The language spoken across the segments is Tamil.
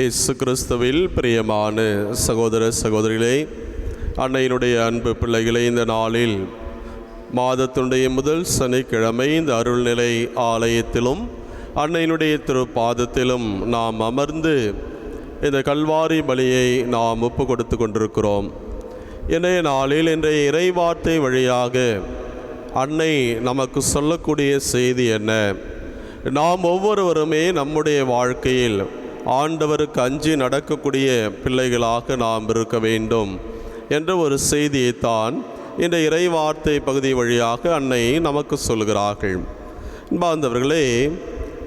இயேசு கிறிஸ்துவில் பிரியமான சகோதர சகோதரிகளே அன்னையினுடைய அன்பு பிள்ளைகளை இந்த நாளில் மாதத்தினுடைய முதல் சனிக்கிழமை இந்த அருள்நிலை ஆலயத்திலும் அன்னையினுடைய திருப்பாதத்திலும் நாம் அமர்ந்து இந்த கல்வாரி பலியை நாம் ஒப்பு கொடுத்து கொண்டிருக்கிறோம். இன்றைய நாளில் இன்றைய இறைவார்த்தை வழியாக அன்னை நமக்கு சொல்லக்கூடிய செய்தி என்ன? நாம் ஒவ்வொருவருமே நம்முடைய வாழ்க்கையில் ஆண்டவருக்கு அஞ்சி நடக்கக்கூடிய பிள்ளைகளாக நாம் இருக்க வேண்டும் என்ற ஒரு செய்தியைத்தான் இந்த இறைவார்த்தை பகுதி வழியாக அன்னை நமக்கு சொல்கிறார்கள் பாந்தவர்களே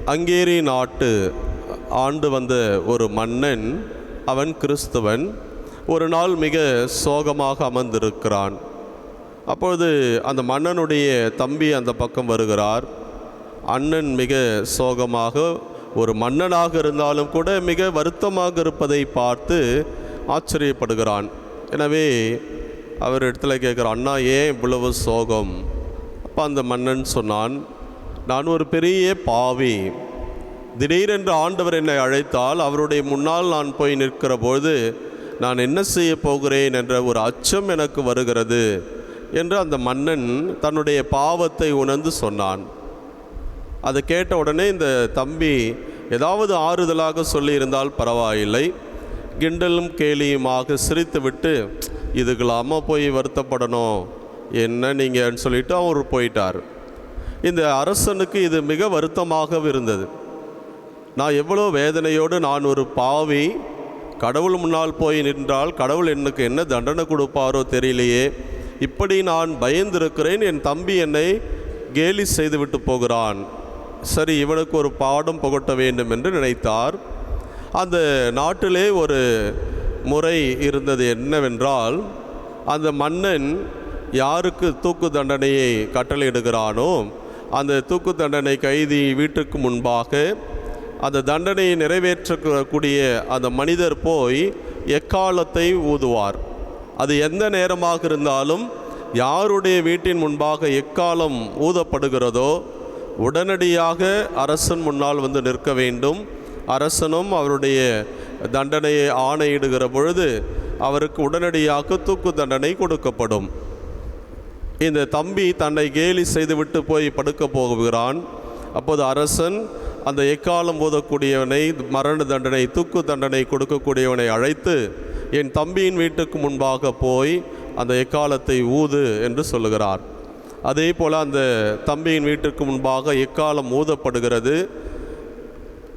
அங்கேரி நாட்டு ஆண்டு வந்த ஒரு மன்னன் அவன் கிறிஸ்துவன் ஒரு நாள் மிக சோகமாக அமர்ந்திருக்கிறான். அப்பொழுது அந்த மன்னனுடைய தம்பி அந்த பக்கம் வருகிறார். அண்ணன் மிக சோகமாக ஒரு மன்னனாக இருந்தாலும் கூட மிக வருத்தமாக இருப்பதை பார்த்து ஆச்சரியப்படுகிறான். எனவே அவர் இடத்துல கேட்குற அண்ணா ஏன் இவ்வளவு சோகம்? அப்போ அந்த மன்னன் சொன்னான் நான் ஒரு பெரிய பாவி. திடீரென்று ஆண்டவர் என்னை அழைத்தால் அவருடைய முன்னால் நான் போய் நிற்கிற பொழுது நான் என்ன செய்ய போகிறேன் என்ற ஒரு அச்சம் எனக்கு வருகிறது என்று அந்த மன்னன் தன்னுடைய பாவத்தை உணர்ந்து சொன்னான். அதை கேட்ட உடனே இந்த தம்பி ஏதாவது ஆறுதலாக சொல்லியிருந்தால் பரவாயில்லை. கிண்டலும் கேலியுமாக சிரித்துவிட்டு இதுக்கெல்லாமல் போய் வருத்தப்படணும். என்ன நீங்கன்னு சொல்லிட்டு அவர் போயிட்டார். இந்த அரசனுக்கு இது மிக வருத்தமாக இருந்தது. நான் எவ்வளோ வேதனையோடு நான் ஒரு பாவி கடவுள் முன்னால் போய் நின்றால் கடவுள் எனக்கு என்ன தண்டனை கொடுப்பாரோ தெரியலையே. இப்படி நான் பயந்திருக்கிறேன். என் தம்பி என்னை கேலி செய்துவிட்டு போகிறான். சரி இவனுக்கு ஒரு பாடம் புகட்ட வேண்டும் என்று நினைத்தார். அந்த நாட்டிலே ஒரு முறை இருந்தது என்னவென்றால் அந்த மன்னன் யாருக்கு தூக்கு தண்டனையை கட்டளையிடுகிறானோ அந்த தூக்கு தண்டனை கைதி வீட்டுக்கு முன்பாக அந்த தண்டனையை நிறைவேற்றக்கூடிய அந்த மனிதர் போய் எக்காலத்தை ஊதுவார். அது எந்த நேரமாக இருந்தாலும் யாருடைய வீட்டின் முன்பாக எக்காலம் ஊதப்படுகிறதோ உடனடியாக அரசன் முன்னால் வந்து நிற்க வேண்டும். அரசனும் அவருடைய தண்டனையை ஆணையிடுகிற பொழுது அவருக்கு உடனடியாக தூக்கு தண்டனை கொடுக்கப்படும். இந்த தம்பி தன்னை கேலி செய்துவிட்டு போய் படுக்க போகிறான். அப்போது அரசன் அந்த எக்காலம் ஊதக்கூடியவனை மரண தண்டனை தூக்கு தண்டனை கொடுக்கக்கூடியவனை அழைத்து என் தம்பியின் வீட்டுக்கு முன்பாக போய் அந்த எக்காலத்தை ஊது என்று சொல்லுகிறார். அதே போல் அந்த தம்பியின் வீட்டிற்கு முன்பாக எக்காலம் ஊதப்படுகிறது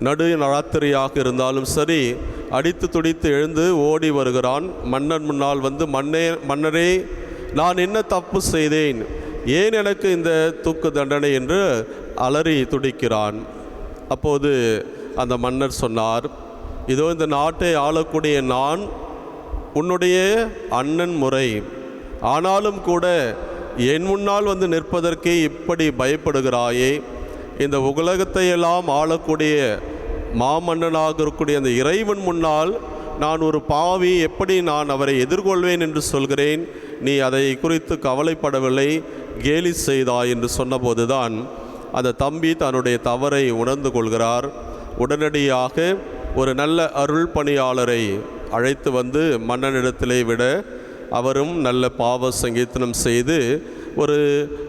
நடு நடாத்திரியாக இருந்தாலும் சரி அடித்து துடித்து எழுந்து ஓடி வருகிறான். மன்னன் முன்னால் வந்து மன்னே மன்னரே நான் என்ன தப்பு செய்தேன்? ஏன் எனக்கு இந்த தூக்கு தண்டனை? என்று அலறி துடிக்கிறான். அப்போது அந்த மன்னர் சொன்னார் இதோ இந்த நாட்டை ஆளக்கூடிய நான் உன்னுடைய அண்ணன் முறை. ஆனாலும் கூட என் முன்னால் வந்து நிற்பதற்கே இப்படி பயப்படுகிறாயே? இந்த உலகத்தை எல்லாம் ஆளக்கூடிய மாமன்னனாக இருக்கக்கூடிய அந்த இறைவன் முன்னால் நான் ஒரு பாவி எப்படி நான் அவரை எதிர்கொள்வேன் என்று சொல்கிறேன்? நீ அதை குறித்து கவலைப்படவில்லை கேலி செய்தாய் என்று சொன்னபோதுதான் அந்த தம்பி தன்னுடைய தவறை உணர்ந்து கொள்கிறார். உடனடியாக ஒரு நல்ல அருள் பணியாளரை அழைத்து வந்து மன்னனிடத்திலே விட அவரும் நல்ல பாவ சங்கீதனம் செய்து ஒரு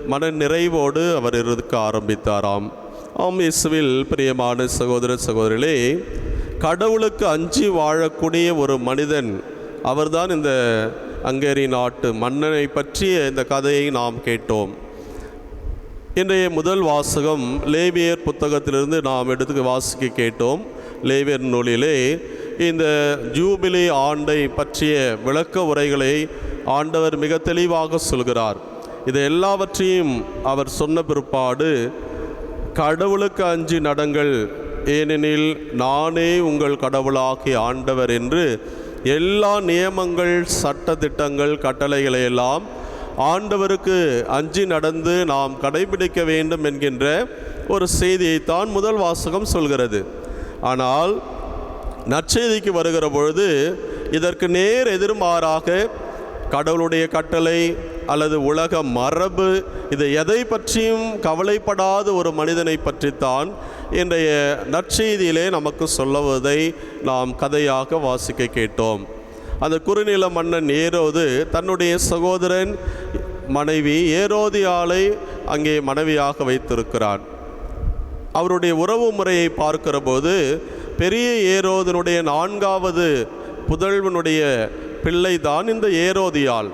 மன நிறைவோடு அவர் இருக்க ஆரம்பித்தாராம். ஆம் இயேசுவில் பிரியமான சகோதர சகோதரிகளே கடவுளுக்கு அஞ்சி வாழக்கூடிய ஒரு மனிதன் அவர்தான் இந்த அங்கேரி நாட்டு மன்னனை பற்றிய இந்த கதையை நாம் கேட்டோம். இன்றைய முதல் வாசகம் லேவியர் புத்தகத்திலிருந்து நாம் எடுத்து வாசிக்க கேட்டோம். லேவியர் நூலிலே இந்த ஜூபிலி ஆண்டை பற்றிய விளக்க உரைகளை ஆண்டவர் மிக தெளிவாக சொல்கிறார். இது எல்லாவற்றையும் அவர் சொன்ன பிற்பாடு கடவுளுக்கு அஞ்சு நடங்கள் ஏனெனில் நானே உங்கள் கடவுளாகி ஆண்டவர் என்று எல்லா நியமங்கள் சட்ட திட்டங்கள் கட்டளைகளை எல்லாம் ஆண்டவருக்கு அஞ்சு நடந்து நாம் கடைபிடிக்க வேண்டும் என்கின்ற ஒரு செய்தியைத்தான் முதல் வாசகம் சொல்கிறது. ஆனால் நற்செய்திக்கு வருகிற பொழுது இதற்கு நேர் எதிர்மாறாக கடவுளுடைய கட்டளை அல்லது உலக மரபு இது எதை பற்றியும் கவலைப்படாத ஒரு மனிதனை பற்றித்தான் இன்றைய நற்செய்தியிலே நமக்கு சொல்லுவதை நாம் கதையாக வாசிக்க கேட்டோம். அந்த குறுநில மன்னன் ஏரோது தன்னுடைய சகோதரன் மனைவி ஏரோதியாலை அங்கே மனைவியாக வைத்திருக்கிறான். அவருடைய உறவு முறையை பார்க்கிற போது பெரிய ஏரோதனுடைய நான்காவது புதல்வனுடைய பிள்ளைதான் இந்த ஏரோதியாள்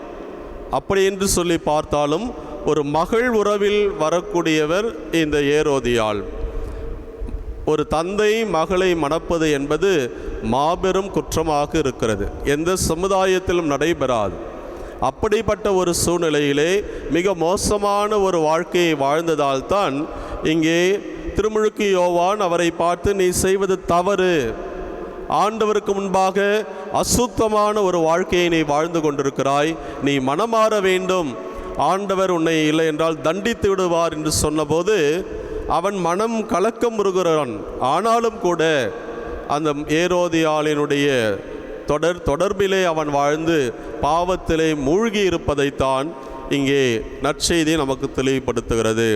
அப்படி என்று சொல்லி பார்த்தாலும் ஒரு மகள் உறவில் வரக்கூடியவர் இந்த ஏரோதியாள் ஒரு தந்தை மகளை மணப்பது என்பது மாபெரும் குற்றமாக இருக்கிறது. எந்த சமுதாயத்திலும் நடைபெறாது. அப்படிப்பட்ட ஒரு சூழ்நிலையிலே மிக மோசமான ஒரு வாழ்க்கையை வாழ்ந்ததால் தான் இங்கே திருமுழுக்கு யோவான் அவரை பார்த்து நீ செய்வது தவறு. ஆண்டவருக்கு முன்பாக அசுத்தமான ஒரு வாழ்க்கையை நீ வாழ்ந்து கொண்டிருக்கிறாய். நீ மனமாற வேண்டும். ஆண்டவர் உன்னை இல்லை என்றால் தண்டித்து விடுவார் என்று சொன்னபோது அவன் மனம் கலக்கமுறுகிறான் ஆனாலும் கூட அந்த ஏரோதியாளினுடைய தொடர் தொடர்பிலே அவன் வாழ்ந்து பாவத்திலே மூழ்கி இருப்பதைத்தான் இங்கே நற்செய்தி நமக்கு தெளிவுபடுத்துகிறது.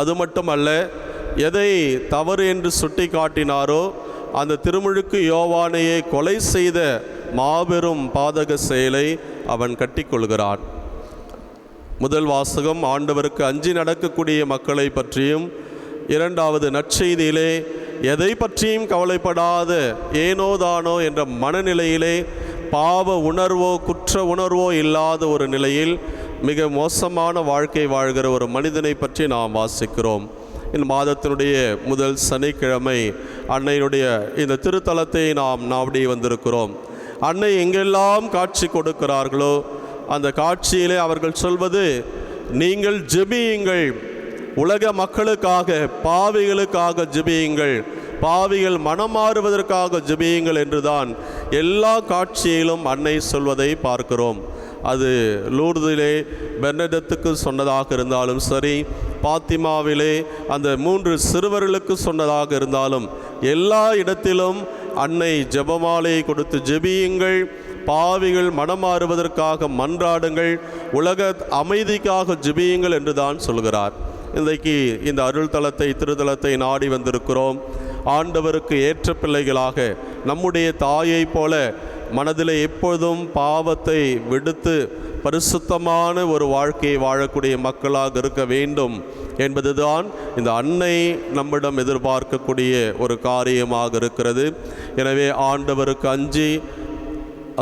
அது மட்டுமல்ல எதை தவறு என்று சுட்டி காட்டினாரோ அந்த திருமுழுக்கு யோவானையே கொலை செய்த மாபெரும் பாதக செயலை அவன் கட்டிக்கொள்கிறான். முதல் வாசகம் ஆண்டவருக்கு அஞ்சி நடக்கக்கூடிய மக்களை பற்றியும் இரண்டாவது நற்செய்தியிலே எதை பற்றியும் கவலைப்படாத ஏனோதானோ என்ற மனநிலையிலே பாவ உணர்வோ குற்ற உணர்வோ இல்லாத ஒரு நிலையில் மிக மோசமான வாழ்க்கை வாழ்கிற ஒரு மனிதனை பற்றி நாம் வாசிக்கிறோம். இந்த மாதத்தினுடைய முதல் சனிக்கிழமை அன்னையினுடைய இந்த திருத்தலத்தை நாம் நாடி வந்திருக்கிறோம். அன்னை எங்கெல்லாம் காட்சி கொடுக்கிறார்களோ அந்த காட்சியிலே அவர்கள் சொல்வது நீங்கள் ஜெபியுங்கள். உலக மக்களுக்காக பாவிகளுக்காக ஜெபியுங்கள். பாவிகள் மனம் மாறுவதற்காக ஜெபியுங்கள் என்றுதான் எல்லா காட்சியிலும் அன்னை சொல்வதை பார்க்கிறோம். அது லூர்திலே பெர்னடத்துக்கு சொன்னதாக இருந்தாலும் சரி பாத்திமாவிலே அந்த மூன்று சிறுவர்களுக்கு சொன்னதாக இருந்தாலும் எல்லா இடத்திலும் அன்னை ஜெபமாலையை கொடுத்து ஜெபியுங்கள் பாவிகள் மனமாறுவதற்காக மன்றாடுங்கள் உலக அமைதிக்காக ஜெபியுங்கள் என்று தான் சொல்கிறார். இன்றைக்கு இந்த அருள் தலத்தை திருத்தலத்தை நாடி வந்திருக்கிறோம். ஆண்டவருக்கு ஏற்ற பிள்ளைகளாக நம்முடைய தாயைப் போல மனதில் எப்பொழுதும் பாவத்தை விடுத்து பரிசுத்தமான ஒரு வாழ்க்கையை வாழக்கூடிய மக்களாக இருக்க வேண்டும் என்பதுதான் இந்த அன்னை நம்மிடம் எதிர்பார்க்கக்கூடிய ஒரு காரியமாக இருக்கிறது. எனவே ஆண்டவருக்கு அஞ்சி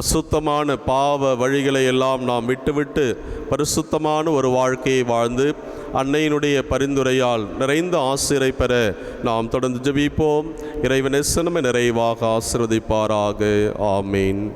அசுத்தமான பாவ வழிகளை எல்லாம் நாம் விட்டுவிட்டு பரிசுத்தமான ஒரு வாழ்க்கையை வாழ்ந்து அன்னையினுடைய பரிந்துரையால் நிறைந்த ஆசிரை பெற நாம் தொடர்ந்து ஜபிப்போம். இறைவன் எசனமே நிறைவாக ஆசிர்வதிப்பாராக. ஆமீன்.